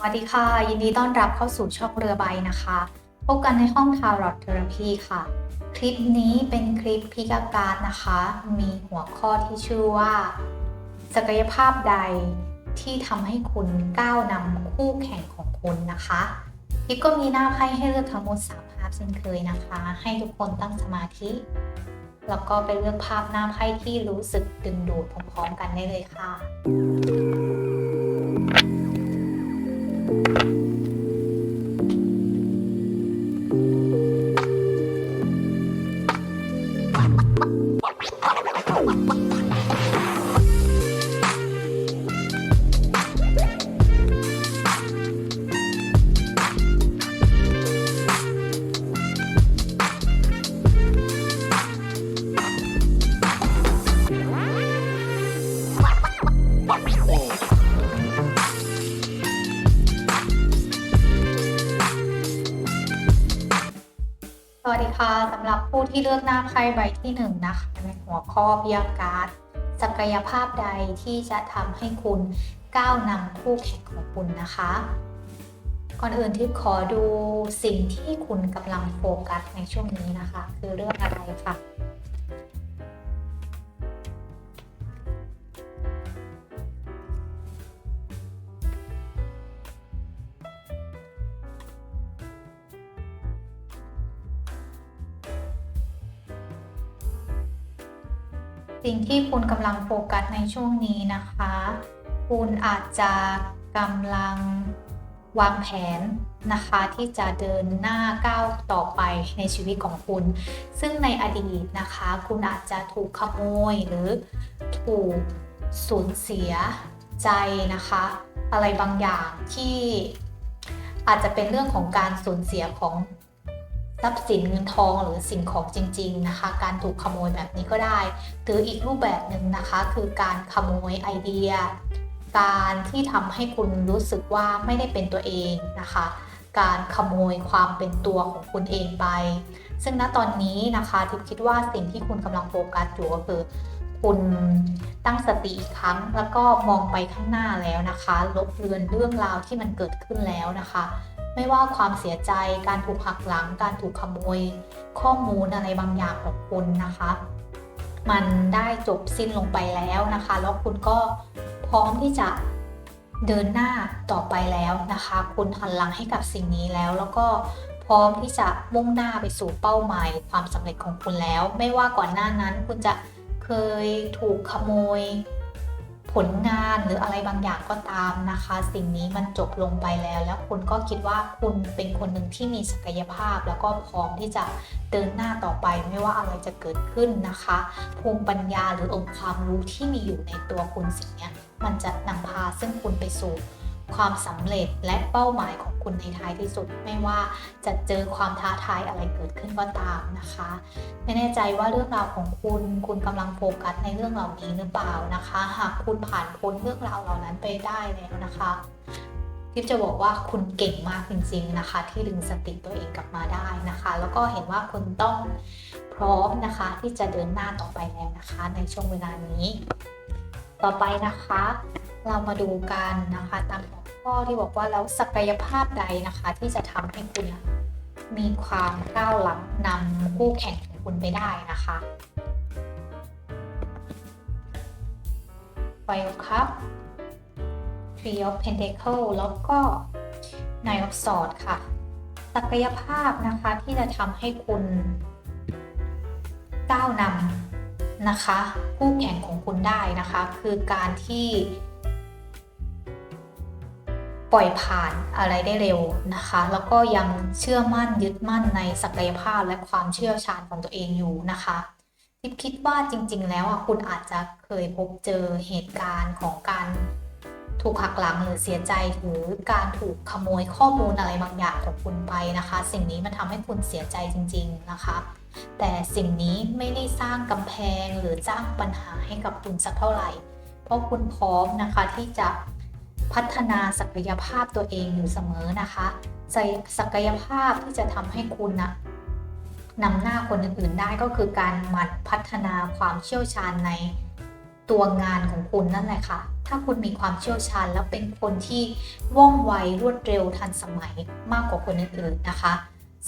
สวัสดีค่ะ ยินดีต้อนรับเข้าสู่ช่องเรือใบนะคะ พบกันในห้องทารอตเทอราพีค่ะ คลิปนี้เป็นคลิปพิกาการนะคะ มีหัวข้อที่ชื่อว่า ศักยภาพใดที่ทำให้คุณก้าวนำคู่แข่งของคุณนะคะคลิปก็มีหน้าไพ่ให้เลือกทั้งหมด3ภาพเช่นเคยนะคะ ให้ทุกคนตั้งสมาธิ แล้วก็ไปเลือกภาพหน้าไพ่ที่รู้สึกดึงดูดพร้อมๆกันได้เลยค่ะ ไพ่ใบที่หนึ่งนะคะในหัวข้อพิยาการ์ดศักยภาพใดที่จะทำให้คุณก้าวนำคู่แข่งของคุณนะคะ ก่อนอื่นที่ขอดูสิ่งที่คุณกำลังโฟกัสในช่วงนี้นะคะ คือเรื่องอะไรค่ะ สิ่งที่คุณกำลังโฟกัสในช่วงนี้นะคะ คุณอาจจะกำลังวางแผนนะคะที่จะเดินหน้าก้าวต่อไปในชีวิตของคุณ ซึ่งในอดีตนะคะ คุณอาจจะถูกขโมยหรือถูกสูญเสียใจนะคะ อะไรบางอย่างที่อาจจะเป็นเรื่องของการสูญเสียของ ทรัพย์สินเงินทองหรือสิ่งของจริง ๆนะคะ การถูกขโมยแบบนี้ก็ได้หรืออีกรูปแบบหนึ่งนะคะ คือการขโมยไอเดีย การที่ทำให้คุณรู้สึกว่าไม่ได้เป็นตัวเองนะคะ การขโมยความเป็นตัวของคุณเองไป ซึ่งณตอนนี้นะคะทิพย์คิดว่าสิ่งที่คุณกำลังโฟกัสอยู่ก็คือคุณตั้งสติอีกครั้ง แล้วก็มองไปข้างหน้าแล้วนะคะ ลบเลือนเรื่องราวที่มันเกิดขึ้นแล้วนะคะ ไม่ว่าความเสียใจ การถูกหักหลัง การถูกขโมย ข้อมูลอะไรบางอย่างของคุณนะคะ มันได้จบสิ้นลงไปแล้วนะคะ แล้วคุณก็พร้อมที่จะเดินหน้าต่อไปแล้วนะคะ คุณหันหลังให้กับสิ่งนี้แล้ว แล้วก็พร้อมที่จะมุ่งหน้าไปสู่เป้าหมายความสำเร็จของคุณแล้ว ไม่ว่าก่อนหน้านั้นคุณจะเคยถูกขโมย ผลงานหรืออะไรบางอย่างก็ตามนะคะ สิ่งนี้มันจบลงไปแล้ว แล้วคุณก็คิดว่าคุณเป็นคนหนึ่งที่มีศักยภาพ แล้วก็พร้อมที่จะเดินหน้าต่อไปไม่ว่าอะไรจะเกิดขึ้นนะคะ ภูมิปัญญาหรือองค์ความรู้ที่มีอยู่ในตัวคุณสิ่งนี้มันจะนำพาซึ่งคุณไปสู่ความสำเร็จและเป้าหมายของคุณในท้ายที่สุด ไม่ว่าจะเจอความท้าทายอะไรเกิดขึ้นก็ตามนะคะ ไม่แน่ใจว่าเรื่องราวของคุณ คุณกำลังโฟกัสในเรื่องเหล่านี้หรือเปล่านะคะ หากคุณผ่านพ้นเรื่องราวเหล่านั้นไปได้แล้วนะคะทิพย์จะบอกว่าคุณเก่งมากจริงๆนะคะ ที่ดึงสติตัวเองกลับมาได้นะคะ แล้วก็เห็นว่าคุณต้องพร้อมนะคะ ที่จะเดินหน้าต่อไปแล้วนะคะ ในช่วงเวลานี้ ต่อไปนะคะ เรามาดูกันนะคะตาม ข้อที่บอกว่าแล้วศักยภาพใดนะคะ ที่จะทำให้คุณมีความก้าวลังนำคู่แข่งของคุณไปได้นะคะ Five of Cup Three of Pentacle แล้วก็ Nine of Swords ค่ะ ศักยภาพนะคะที่จะทำให้คุณก้าวนำนะคะคู่แข่งของคุณได้นะคะ คือการที่ ปล่อยผ่านอะไรได้เร็วนะคะ แล้วก็ยังเชื่อมั่นยึดมั่นในศักยภาพและความเชี่ยวชาญของตัวเองอยู่นะคะทิพคิดว่าจริง ๆ แล้วอะคุณอาจจะเคยพบเจอเหตุการณ์ของการถูกหักหลังหรือเสียใจหรือการถูกขโมยข้อมูลอะไรบางอย่างของคุณไปนะคะ สิ่งนี้มันทำให้คุณเสียใจจริง ๆนะคะ แต่สิ่งนี้ไม่ได้สร้างกำแพงหรือสร้างปัญหาให้กับคุณสักเท่าไหร่ เพราะคุณพร้อมนะคะที่จะ พัฒนาศักยภาพตัวเองอยู่เสมอนะคะใส่ศักยภาพที่จะทำให้คุณนะนำหน้าคนอื่นๆได้ก็คือการหมั่นพัฒนาความเชี่ยวชาญในตัวงานของคุณนั่นแหละค่ะ ถ้าคุณมีความเชี่ยวชาญแล้วเป็นคนที่ว่องไวรวดเร็วทันสมัยมากกว่าคนอื่นๆนะคะ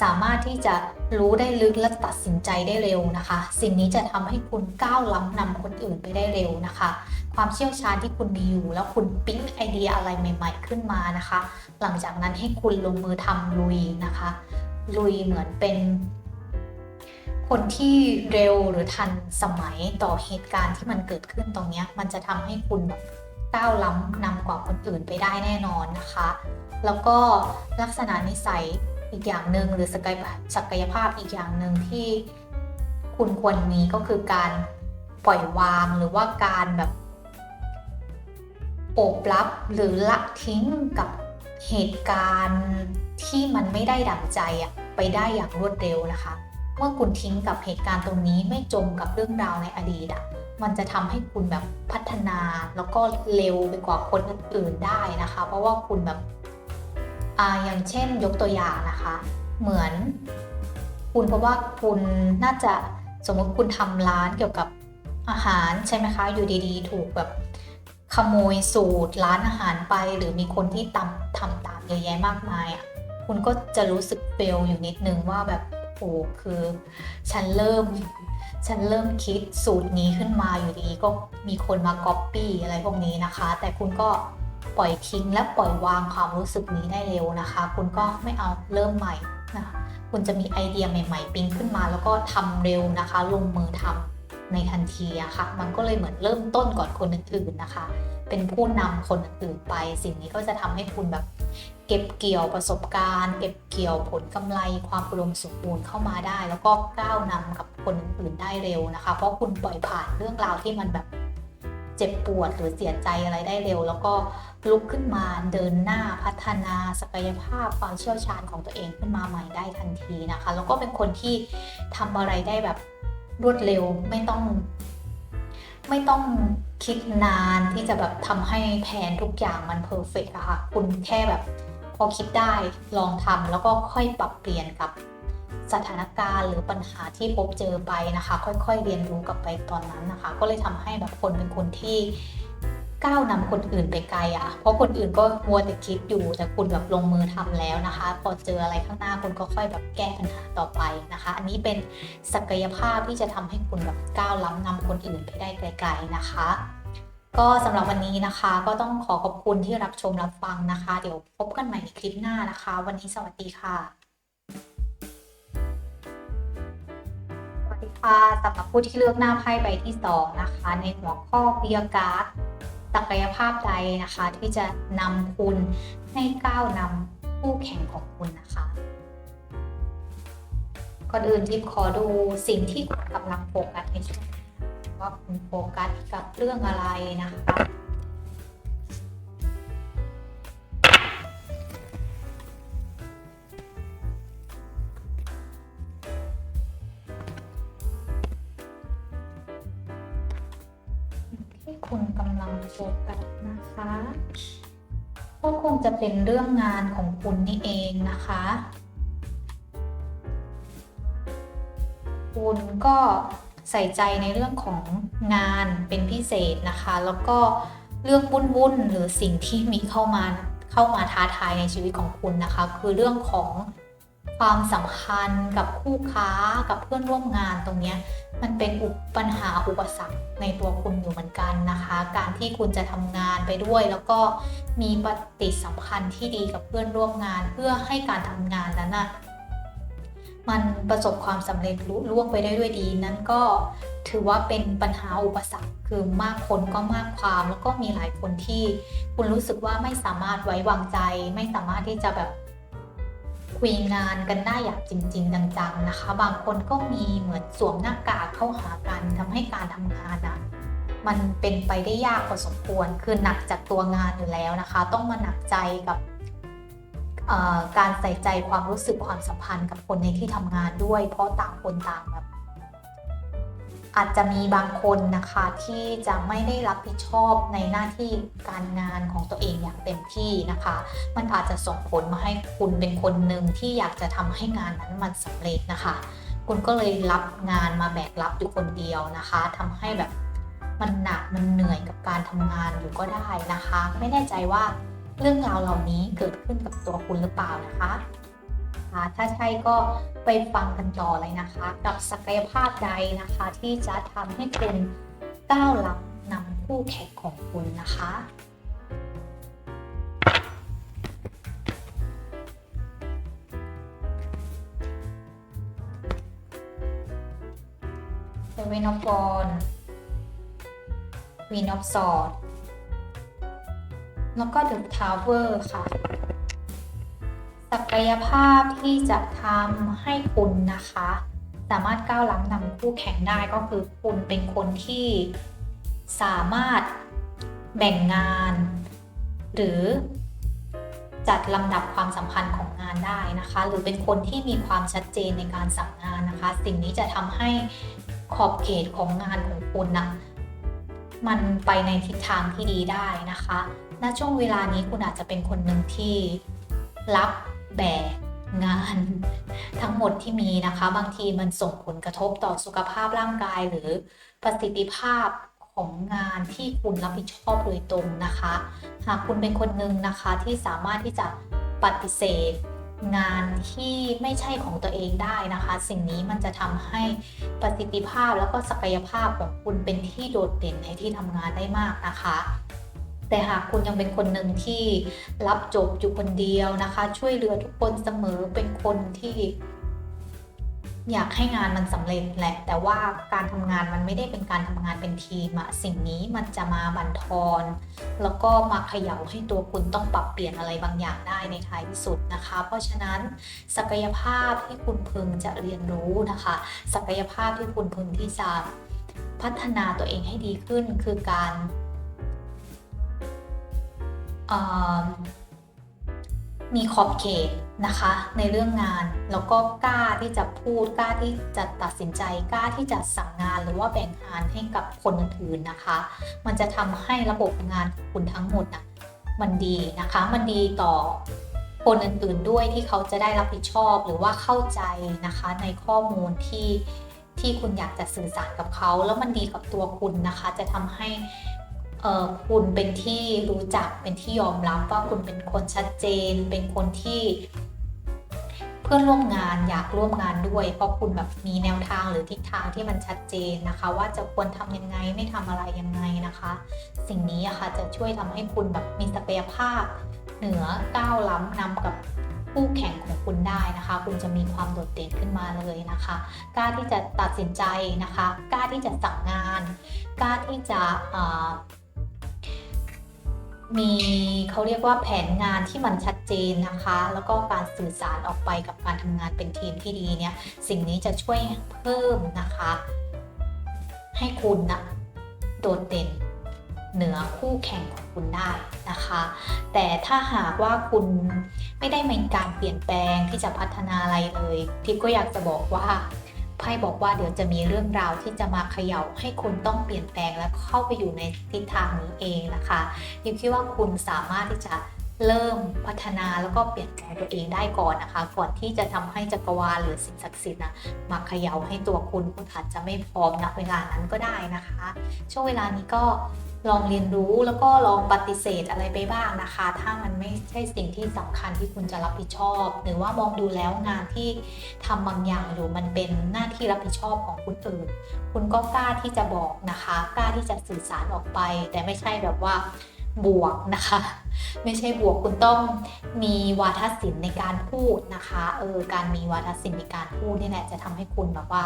สามารถที่จะรู้ได้ลึกและตัดสินใจได้เร็วนะคะ สิ่งนี้จะทำให้คุณก้าวล้ำนำคนอื่นไปได้เร็วนะคะ ความเชี่ยวชาญที่คุณมีอยู่ แล้วคุณปิ๊งไอเดียอะไรใหม่ ๆ ขึ้นมานะคะ หลังจากนั้นให้คุณลงมือทำลุยนะคะ ลุยเหมือนเป็น คนที่เร็วหรือทันสมัยต่อเหตุการณ์ที่มันเกิดขึ้นตรงนี้มันจะทำให้คุณแบบก้าวล้ำนำกว่าคนอื่นไปได้แน่นอนนะคะ แล้วก็ลักษณะนิสัย อีกอย่างหนึ่งหรือศักยศักยภาพอีกอย่างหนึ่งที่คุณควรมีก็คือการปล่อยวางหรือว่าการแบบโอบรับหรือละทิ้งกับเหตุการณ์ที่มันไม่ได้ดั่งใจอะไปได้อย่างรวดเร็วนะคะ เมื่อคุณทิ้งกับเหตุการณ์ตรงนี้ไม่จมกับเรื่องราวในอดีตอะมันจะทำให้คุณแบบพัฒนาแล้วก็เร็วไปกว่าคนอื่นๆได้นะคะ เพราะว่าคุณแบบ ออย่างเช่นยกตัวอย่างนะคะ เหมือนคุณเพราะว่าคุณน่าจะสมมติคุณทำร้านเกี่ยวกับอาหารใช่ไหมคะ อยู่ดีๆ ถูกแบบขโมยสูตรร้านอาหารไป หรือมีคนที่ตามทำตามเยอะแยะมากมายอะคุณก็จะรู้สึกเฟลอยู่นิดนึงว่าแบบโอ้คือ ฉันเริ่ม ฉันเริ่มคิดสูตรนี้ขึ้นมาอยู่ดีก็มีคนมาก๊อปปี้อะไรพวกนี้นะคะ แต่คุณก็ ปล่อยทิ้งและปล่อยวางความรู้สึกนี้ได้เร็วนะคะ คุณก็ไม่เอาเริ่มใหม่นะคะคุณจะมีไอเดียใหม่ ๆ ปิ๊งขึ้นมา แล้วก็ทำเร็วนะคะ ลงมือทำในทันทีอะค่ะ มันก็เลยเหมือนเริ่มต้นก่อนคนอื่นๆนะคะ เป็นผู้นำคนอื่นๆไป สิ่งนี้ก็จะทำให้คุณแบบเก็บเกี่ยวประสบการณ์ เก็บเกี่ยวผลกำไร ความอุดมสมบูรณ์เข้ามาได้ แล้วก็ก้าวนำกับคนอื่นๆได้เร็วนะคะ เพราะคุณปล่อยผ่านเรื่องราวที่มันแบบ เจ็บปวดหรือเสียใจอะไรได้เร็ว แล้วก็ลุกขึ้นมาเดินหน้าพัฒนาศักยภาพความเชี่ยวชาญของตัวเองขึ้นมาใหม่ได้ทันทีนะคะ แล้วก็เป็นคนที่ทำอะไรได้แบบรวดเร็วไม่ต้อง ไม่ต้องคิดนานที่จะแบบทำให้แผนทุกอย่างมันเพอร์เฟกต์อะค่ะคุณแค่แบบพอคิดได้ลองทำแล้วก็ค่อยปรับเปลี่ยนกับ สถานการณ์หรือปัญหาที่พบเจอไปนะคะ ค่อยๆ เรียนรู้กับไปตอนนั้นนะคะ ก็เลยทำให้แบบคนเป็นคนที่ก้าวนำคนอื่นไปไกลอะเพราะคนอื่นก็มัวแต่คิดอยู่แต่คุณแบบลงมือทำแล้วนะคะ พอเจออะไรข้างหน้าคุณก็ค่อยแบบแก้ปัญหาต่อไปนะคะ อันนี้เป็นศักยภาพที่จะทำให้คุณแบบก้าวล้ำนำคนอื่นไปได้ไกล ๆนะคะ ก็สำหรับวันนี้นะคะ ก็ต้องขอขอบคุณที่รับชมรับฟังนะคะ เดี๋ยวพบกันใหม่ในคลิปหน้านะคะ วันนี้สวัสดีค่ะ ค่าสำหรับผู้ที่เลือกหน้าไพ่ใบที่สองนะคะ ในหัวข้อเบียการ์ดศักยภาพใดนะคะ ที่จะนำคุณให้ก้าวนำคู่แข่งของคุณนะคะก่อนอื่นทิพย์ขอดูสิ่งที่คุณกำลังโฟกัสในช่วงนี้ว่าคุณโฟกัสกับเรื่องอะไรนะคะ คุณกำลังโฟกัสนะคะ ก็คงจะเป็นเรื่องงานของคุณนี่เองนะคะ คุณก็ใส่ใจในเรื่องของงานเป็นพิเศษนะคะ แล้วก็เรื่องวุ่นๆหรือสิ่งที่มีเข้ามาเข้ามาท้าทายในชีวิตของคุณนะคะ คือเรื่องของ ความสัมพันธ์กับคู่ค้ากับเพื่อนร่วมงานตรงนี้มันเป็นปัญหาอุปสรรคในตัวคุณอยู่เหมือนกันนะคะ การที่คุณจะทำงานไปด้วย แล้วก็มีปฏิสัมพันธ์ที่ดีกับเพื่อนร่วมงาน เพื่อให้การทำงานนั้นนะมันประสบความสำเร็จลุล่วงไปได้ด้วยดี นั้นก็ถือว่าเป็นปัญหาอุปสรรคคือมากคนก็มากความ แล้วก็มีหลายคนที่คุณรู้สึกว่าไม่สามารถไว้วางใจ ไม่สามารถที่จะแบบ คุยงานกันได้อย่างจริง ๆ จังๆนะคะ บางคนก็มีเหมือนสวมหน้ากากเข้าหากันทำให้การทำงานอะมันเป็นไปได้ยากพอสมควร คือหนักจากตัวงานอยู่แล้วนะคะ ต้องมาหนักใจกับการใส่ใจความรู้สึกความสัมพันธ์กับคนในที่ทำงานด้วย เพราะต่างคนต่างแบบ อาจจะมีบางคนนะคะที่จะไม่ได้รับผิดชอบในหน้าที่การงานของตัวเองอย่างเต็มที่นะคะ มันอาจจะส่งผลมาให้คุณเป็นคนหนึ่งที่อยากจะทำให้งานนั้นมันสำเร็จนะคะ คุณก็เลยรับงานมาแบกรับอยู่คนเดียวนะคะทำให้แบบมันหนักมันเหนื่อยกับการทำงานอยู่ก็ได้นะคะ ไม่แน่ใจว่าเรื่องราวเหล่านี้เกิดขึ้นกับตัวคุณหรือเปล่านะคะ อ่าถ้าใช่ก็ไปฟังกันต่อเลยนะคะ กับศักยภาพใดนะคะ ที่จะทำให้คุณก้าวล้ำนำคู่แข่งของคุณนะคะ Seven of Wands Queen of Swords แล้วก็ The Tower ค่ะ กยภาพที่จะทำให้คุณนะคะ สามารถก้าวล้ำนำคู่แข่งได้ก็คือคุณเป็นคนที่สามารถแบ่งงาน หรือจัดลำดับความสัมพันธ์ของงานได้นะคะ หรือเป็นคนที่มีความชัดเจนในการสั่งงานนะคะ สิ่งนี้จะทำให้ขอบเขตของงานของคุณนะมันไปในทิศทางที่ดีได้นะคะ ณ ช่วงเวลานี้คุณอาจจะเป็นคนหนึ่งที่รับ แบกงานทั้งหมดที่มีนะคะ บางทีมันส่งผลกระทบต่อสุขภาพร่างกายหรือประสิทธิภาพของงานที่คุณรับผิดชอบโดยตรงนะคะ หากคุณเป็นคนหนึ่งนะคะที่สามารถที่จะปฏิเสธ งานที่ไม่ใช่ของตัวเองได้นะคะ สิ่งนี้มันจะทำให้ประสิทธิภาพแล้วก็ศักยภาพของคุณเป็นที่โดดเด่นในที่ทำงานได้มากนะคะ แต่หากคุณยังเป็นคนหนึ่งที่รับจบอยู่คนเดียวนะคะ ช่วยเหลือทุกคนเสมอเป็นคนที่ อยากให้งานมันสำเร็จแหละ แต่ว่าการทำงานมันไม่ได้เป็นการทำงานเป็นทีมอะสิ่งนี้มันจะมาบั่นทอน แล้วก็มาเขย่าให้ตัวคุณต้องปรับเปลี่ยนอะไรบางอย่างได้ในท้ายที่สุดนะคะ เพราะฉะนั้นศักยภาพที่คุณพึงจะเรียนรู้นะคะ ศักยภาพที่คุณพึงที่จะพัฒนาตัวเองให้ดีขึ้นคือการ มีขอบเขตนะคะ ในเรื่องงานแล้วก็กล้าที่จะพูดกล้าที่จะตัดสินใจกล้าที่จะสั่งงานหรือว่าแบ่งงานให้กับคนอื่นๆนะคะ มันจะทำให้ระบบงานของคุณทั้งหมดนะมันดีนะคะ มันดีต่อคนอื่นๆด้วยที่เขาจะได้รับผิดชอบหรือว่าเข้าใจนะคะ ในข้อมูลที่ที่คุณอยากจะสื่อสารกับเขา แล้วมันดีกับตัวคุณนะคะ จะทำให้ คุณเป็นที่รู้จักเป็นที่ยอมรับว่าคุณเป็นคนชัดเจน เป็นคนที่เพื่อนร่วมงานอยากร่วมงานด้วย เพราะคุณแบบมีแนวทางหรือทิศทางที่มันชัดเจนนะคะ ว่าจะควรทำยังไงไม่ทำอะไรยังไงนะคะ สิ่งนี้อะค่ะจะช่วยทำให้คุณแบบมีศักยภาพ เหนือก้าวล้ำนำกับคู่แข่งของคุณได้นะคะ คุณจะมีความโดดเด่นขึ้นมาเลยนะคะ กล้าที่จะตัดสินใจนะคะ กล้าที่จะสั่งงาน กล้าที่จะ มีเขาเรียกว่าแผนงานที่มันชัดเจนนะคะ แล้วก็การสื่อสารออกไปกับการทำงานเป็นทีมที่ดีเนี่ยสิ่งนี้จะช่วยเพิ่มนะคะ ให้คุณนะโดดเด่นเหนือคู่แข่งของคุณได้นะคะ แต่ถ้าหากว่าคุณไม่ได้มีการเปลี่ยนแปลงที่จะพัฒนาอะไรเลย ทิพก็อยากจะบอกว่า ไพ่บอกว่าเดี๋ยวจะมีเรื่องราวที่จะมาเขย่าให้คุณต้องเปลี่ยนแปลงและเข้าไปอยู่ในทิศทางนี้เองนะคะยิมคิดว่าคุณสามารถที่จะเริ่มพัฒนาแล้วก็เปลี่ยนแปลงตัวเองได้ก่อนนะคะ ก่อนที่จะทำให้จักรวาลหรือสิ่งศักดิ์สิทธิ์นะมาเขย่าให้ตัวคุณคุณอาจจะไม่พร้อมณเวลานั้นก็ได้นะคะ ช่วงเวลานี้ก็ ลองเรียนรู้แล้วก็ลองปฏิเสธอะไรไปบ้างนะคะ ถ้ามันไม่ใช่สิ่งที่สำคัญที่คุณจะรับผิดชอบ หรือว่ามองดูแล้วงานที่ทำบางอย่างอยู่มันเป็นหน้าที่รับผิดชอบของคุณอื่น คุณก็กล้าที่จะบอกนะคะ กล้าที่จะสื่อสารออกไป แต่ไม่ใช่แบบว่าบวกนะคะ ไม่ใช่บวกคุณต้องมีวาทศิลป์ในการพูดนะคะเออการมีวาทศิลป์ในการพูดนี่แหละจะทำให้คุณแบบว่า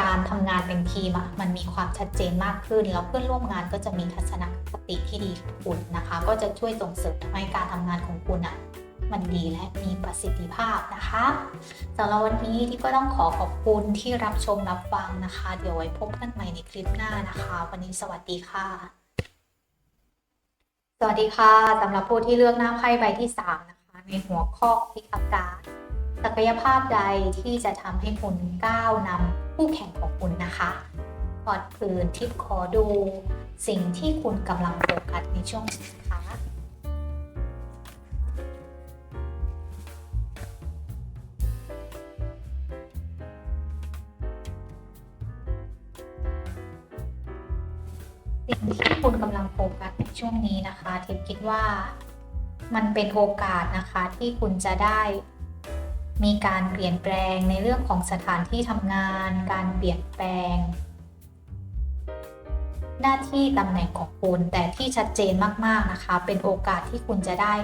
การทำงานเป็นทีมมันมีความชัดเจนมากขึ้น แล้วเพื่อนร่วมงานก็จะมีทัศนคติที่ดีกับคุณนะคะ ก็จะช่วยส่งเสริมให้การทำงานของคุณอะมันดีและมีประสิทธิภาพนะคะสำหรับวันนี้ที่ก็ต้องขอขอบคุณที่รับชมรับฟังนะคะ เดี๋ยวไว้พบกันใหม่ในคลิปหน้านะคะ วันนี้สวัสดีค่ะ สวัสดีค่ะสำหรับผู้ที่เลือกหน้าไพ่ใบที่ 3 นะคะ ในหัวข้อพิกากา ศักยภาพใดที่จะทำให้คุณก้าวนำคู่แข่งของคุณนะคะกอนอื่นทิปขอดูสิ่งที่คุณกำลังโฟกัสในช่วงนี้นะคะสิ่งที่คุณกำลังโฟกัสในช่วงนี้นะคะทิพย์คิดว่ามันเป็นโอกาสนะคะที่คุณจะได้ มีการเปลี่ยนแปลงในเรื่องของสถานที่ทำงาน การเปลี่ยนแปลง หน้าที่ตำแหน่งของคุณ แต่ที่ชัดเจนมากๆนะคะ เป็นโอกาสที่คุณจะได้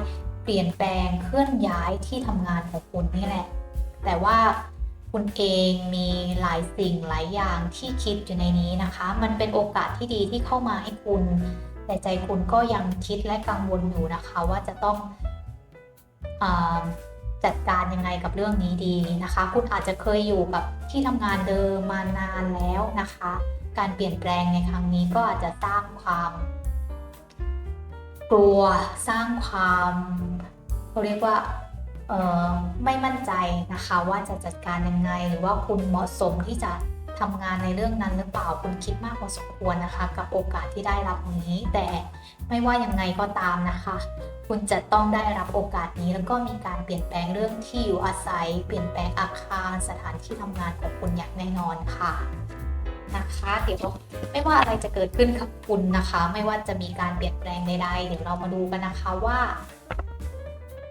เปลี่ยนแปลงเคลื่อนย้ายที่ทำงานของคุณนี่แหละ แต่ว่าคุณเองมีหลายสิ่งหลายอย่างที่คิดอยู่ในนี้นะคะ มันเป็นโอกาสที่ดีที่เข้ามาให้คุณ แต่ใจคุณก็ยังคิดและกังวลอยู่นะคะ ว่าจะต้องอ จัดการยังไงกับเรื่องนี้ดีนะคะ คุณอาจจะเคยอยู่กับที่ทำงานเดิมมานานแล้วนะคะ การเปลี่ยนแปลงในครั้งนี้ก็อาจจะสร้างความ กลัวสร้างความเขาเรียกว่าไม่มั่นใจนะคะว่าจะจัดการยังไง หรือว่าคุณเหมาะสมที่จะทำงานในเรื่องนั้นหรือเปล่าคุณคิดมากพอสมควรนะคะ กับโอกาสที่ได้รับนี้ แต่ไม่ว่ายังไงก็ตามนะคะ คุณจะต้องได้รับโอกาสนี้ แล้วก็มีการเปลี่ยนแปลงเรื่องที่อยู่อาศัย เปลี่ยนแปลงอาคารสถานที่ทำงานของคุณอย่างแน่นอนค่ะนะคะเดี๋ยวไม่ว่าอะไรจะเกิดขึ้นกับคุณนะคะ ไม่ว่าจะมีการเปลี่ยนแปลงใดๆเดี๋ยวเรามาดูกันนะคะว่า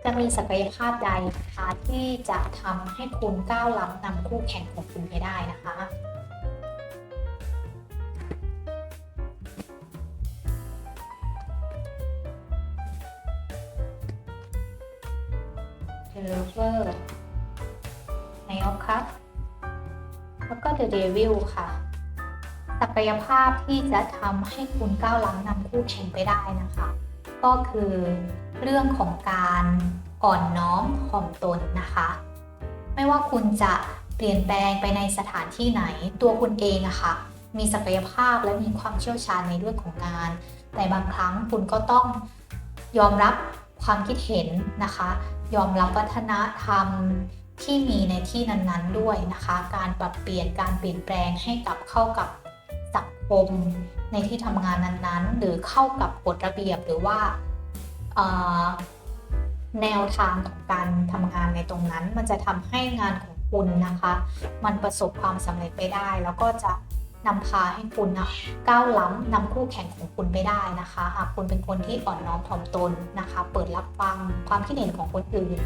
จะมีศักยภาพใดนะคะที่จะทำให้คุณก้าวล้ำนำคู่แข่งของคุณไปได้นะคะ The Lover ในออคัพแล้วก็ The Devil ค่ะ ศักยภาพที่จะทำให้คุณก้าวล้ำนำคู่แข่งไปได้นะคะ ก็คือเรื่องของการอ่อนน้อมถ่อมตนนะคะ ไม่ว่าคุณจะเปลี่ยนแปลงไปในสถานที่ไหนตัวคุณเองอะคะ่ะ มีศักยภาพและมีความเชี่ยวชาญในเรื่องของงาน แต่บางครั้งคุณก็ต้องยอมรับความคิดเห็นนะคะยอมรับวัฒนธรรมที่มีในที่นั้นๆด้วยนะคะ การปรับเปลี่ยนการเปลี่ยนแปลงให้กับเข้ากับสังคมในที่ทำงานนั้นๆ หรือเข้ากับกฎระเบียบหรือว่าแนวทางของการทำงานในตรงนั้น มันจะทำให้งานของคุณนะคะ มันประสบความสำเร็จไปได้ แล้วก็จะ นำพาให้คุณนะก้าวล้ำนำคู่แข่งของคุณไปได้นะคะ หากคุณเป็นคนที่อ่อนน้อมถ่อมตนนะคะ เปิดรับฟังความคิดเห็นของคนอื่น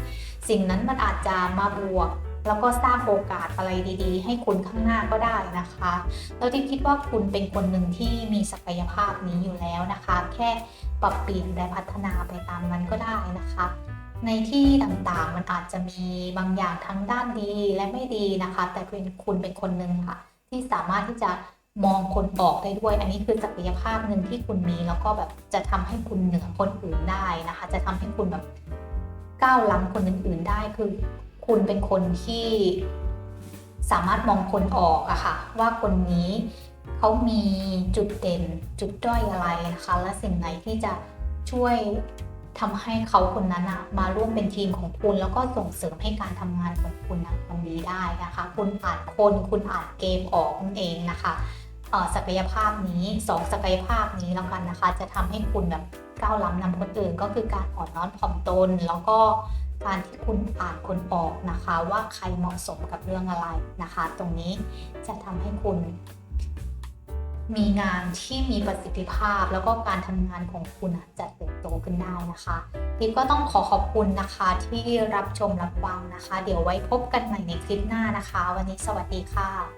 สิ่งนั้นมันอาจจะมาบวกแล้วก็สร้างโอกาสอะไรดีๆ ให้คุณข้างหน้าก็ได้นะคะแล้วที่คิดว่าคุณเป็นคนหนึ่งที่มีศักยภาพนี้อยู่แล้วนะคะ แค่ปรับเปลี่ยนและพัฒนาไปตามนั้นก็ได้นะคะ ในที่ต่างๆมันอาจจะมีบางอย่างทั้งด้านดีและไม่ดีนะคะ แต่เป็นคุณเป็นคนหนึ่งค่ะ ที่สามารถที่จะมองคนออกได้ด้วย อันนี้คือศักยภาพหนึ่งที่คุณมี แล้วก็แบบจะทำให้คุณเหนือคนอื่นได้นะคะ จะทำให้คุณแบบก้าวล้ำคนอื่นๆได้คือ คุณเป็นคนที่สามารถมองคนออกอะค่ะ ว่าคนนี้เขามีจุดเด่นจุดด้อยอะไรนะคะ และสิ่งไหนที่จะช่วย ทำให้เขาคนนั้นอะมาร่วมเป็นทีมของคุณ แล้วก็ส่งเสริมให้การทำงานของคุณนะมันดีได้นะคะ คุณอ่านคนคุณอ่านเกมออกนั่นเองนะคะศักยภาพนี้สองศักยภาพนี้แล้วกันนะคะ จะทำให้คุณแบบก้าวล้ำนำคนอื่นก็คือการอ่อนน้อมถ่อมตน แล้วก็การที่คุณอ่านคนออกนะคะ ว่าใครเหมาะสมกับเรื่องอะไรนะคะ ตรงนี้จะทำให้คุณ มีงานที่มีประสิทธิภาพ แล้วก็การทำงานของคุณจะเติบโตขึ้นได้นะคะทิปก็ต้องขอขอบคุณนะคะที่รับชมรับฟังนะคะ เดี๋ยวไว้พบกันใหม่ในคลิปหน้านะคะ วันนี้สวัสดีค่ะ